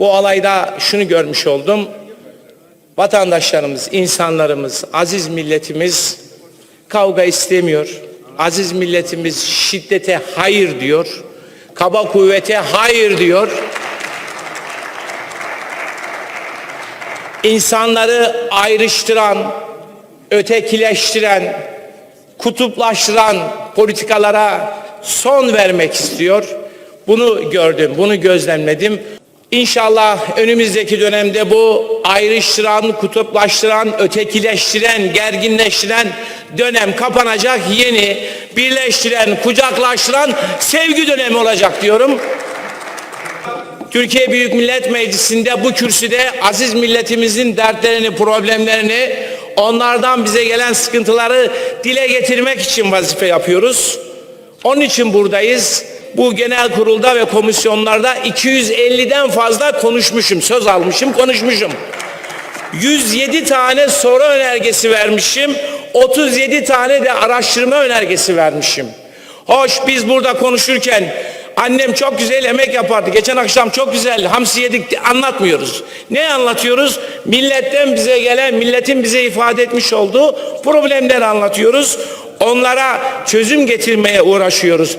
Bu alayda şunu görmüş oldum. Vatandaşlarımız, insanlarımız, aziz milletimiz kavga istemiyor. Aziz milletimiz şiddete hayır diyor. Kaba kuvvete hayır diyor. İnsanları ayrıştıran, ötekileştiren, kutuplaştıran politikalara son vermek istiyor. Bunu gördüm, bunu gözlemledim. İnşallah önümüzdeki dönemde bu ayrıştıran, kutuplaştıran, ötekileştiren, gerginleştiren dönem kapanacak. Yeni birleştiren, kucaklaştıran sevgi dönemi olacak diyorum. Türkiye Büyük Millet Meclisi'nde bu kürsüde aziz milletimizin dertlerini, problemlerini, onlardan bize gelen sıkıntıları dile getirmek için vazife yapıyoruz. Onun için buradayız. Bu genel kurulda ve komisyonlarda 250'den fazla konuşmuşum, söz almışım, konuşmuşum. 107 tane soru önergesi vermişim. 37 tane de araştırma önergesi vermişim. Hoş biz burada konuşurken annem çok güzel yemek yapardı. Geçen akşam çok güzel hamsi yedik anlatmıyoruz. Ne anlatıyoruz? Milletten bize gelen, milletin bize ifade etmiş olduğu problemleri anlatıyoruz. Onlara çözüm getirmeye uğraşıyoruz.